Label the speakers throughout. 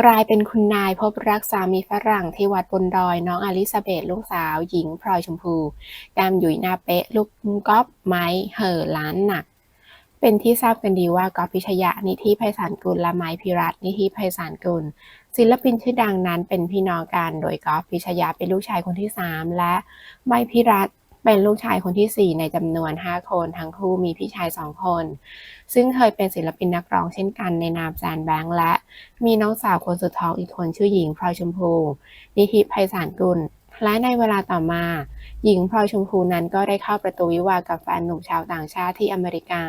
Speaker 1: กลายเป็นคุณนายพบรักสามีฝรั่งที่วัดบนดอย น้องอลิซาเบธลูกสาว หญิงพลอยชมพูแก้มหยุยหน้าเป๊ะ ลูกก๊อฟไม้เห่อล้านหนัก เป็นที่ทราบกันดีว่ากอฟพิชยะนิธิไพศาลกุลและไม้พิรัตนิธิไพศาลกุล ศิลปินชื่อดังนั้นเป็นพี่น้องกันโดยกอฟพิชยะเป็นลูกชายคนที่3และไม้พิรัตน์ เป็นลูกชายคนที่ 4 ในจำนวน 5 คน ทั้งคู่มีพี่ชาย 2 คน ซึ่งเคยเป็นศิลปินนักร้องเช่นกันในนามแซนแบงค์และมีน้องสาวคนสุดท้องอีกคนชื่อหญิงพลอยชมพู นิธิไพศาลกุล และในเวลาต่อมา หญิงพลอยชมพูนั้นก็ได้เข้าประตูวิวากับแฟนหนุ่มชาวต่างชาติที่อเมริกา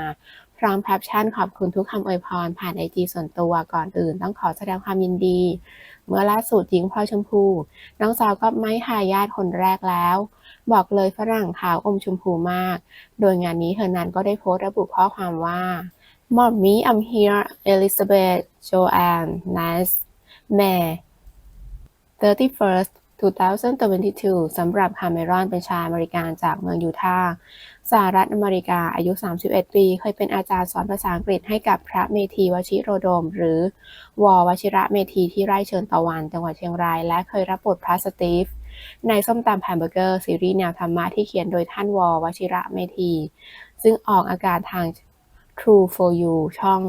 Speaker 1: พร้อมแคปชั่นขอบคุณทุกคำอวยพรผ่านไอจีส่วนตัวก่อนอื่น ต้องขอแสดงความยินดี เมื่อล่าสุดหญิงพลอยชมพู น้องสาวก็ไม่หายาทคนแรกแล้ว บอกเลยฝรั่งขาวอมชมพูมาก โดยงานนี้เธอนั้นก็ได้โพสต์ระบุข้อความว่า Mommy I'm here Elizabeth Joanne Nice May 31st 2022 สำหรับคาเมรอนเป็นชาวอเมริกันจากเมืองยูทาห์สหรัฐอเมริกาอายุ 31 ปี เคยเป็นอาจารย์สอนภาษาอังกฤษให้กับพระเมธีวชิโรดม หรือววชิระเมธีที่ไร่เชิญตะวัน จังหวัดเชียงราย และเคยรับบทพระสตีฟในส้มตำแฮมเบอร์เกอร์ซีรีส์แนวธรรมะที่เขียนโดยท่านววชิระเมธี ซึ่งออกอากาศทาง True for You ช่อง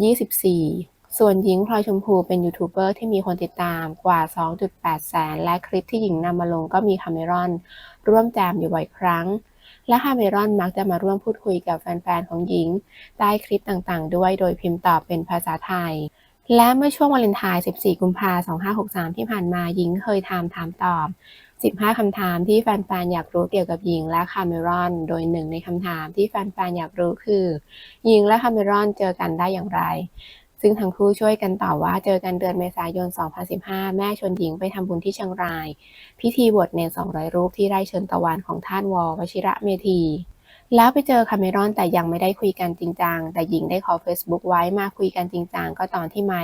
Speaker 1: 24 ส่วนหญิงพลอยชมพูเป็นยูทูบเบอร์ที่มีคนติดตามกว่า 2.8 แสน และคลิปที่หญิงนำมาลงก็มีคาเมรอน ร่วมแจมอยู่บ่อยครั้ง และคาเมรอนมักจะมาร่วมพูดคุยกับแฟนๆ ของหญิง ใต้คลิปต่างๆ ด้วยโดยพิมพ์ตอบเป็นภาษาไทย และเมื่อช่วงวาเลนไทน์ 14 กุมภาพันธ์ 2563 ที่ผ่านมาหญิงเคยถามถามตอบ 15 คำถามที่แฟนๆ อยากรู้เกี่ยวกับหญิงและคาเมรอน โดยหนึ่งในคำถามที่แฟนๆ อยากรู้คือ หญิงและคาเมรอนเจอกันได้อย่างไร ซึ่งทั้งคู่ช่วยกันต่อว่าเจอกันเดือนเมษายน 2015 แม่ชวนหญิงไปทำบุญที่เชียงราย พิธีบวชเนร200 รูปที่ไร่เชิญตะวันของท่านววชิระเมธี แล้วไปเจอคาเมรอนแต่ยังไม่ได้คุยกันจริงจัง แต่หญิงได้ขอ Facebook ไว้มาคุยกันจริงจังก็ตอนที่ไม้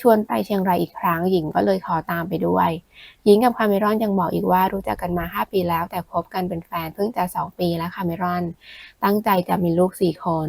Speaker 1: ชวนไปเชียงรายอีกครั้งหญิงก็เลยขอตามไปด้วย หญิงกับคาเมรอนยังบอกอีกว่ารู้จักกันมา 5 ปีแล้วแต่คบกันเป็นแฟนเพิ่งจะ 2 ปีแล้วคาเมรอน ตั้งใจจะมีลูก 4 คน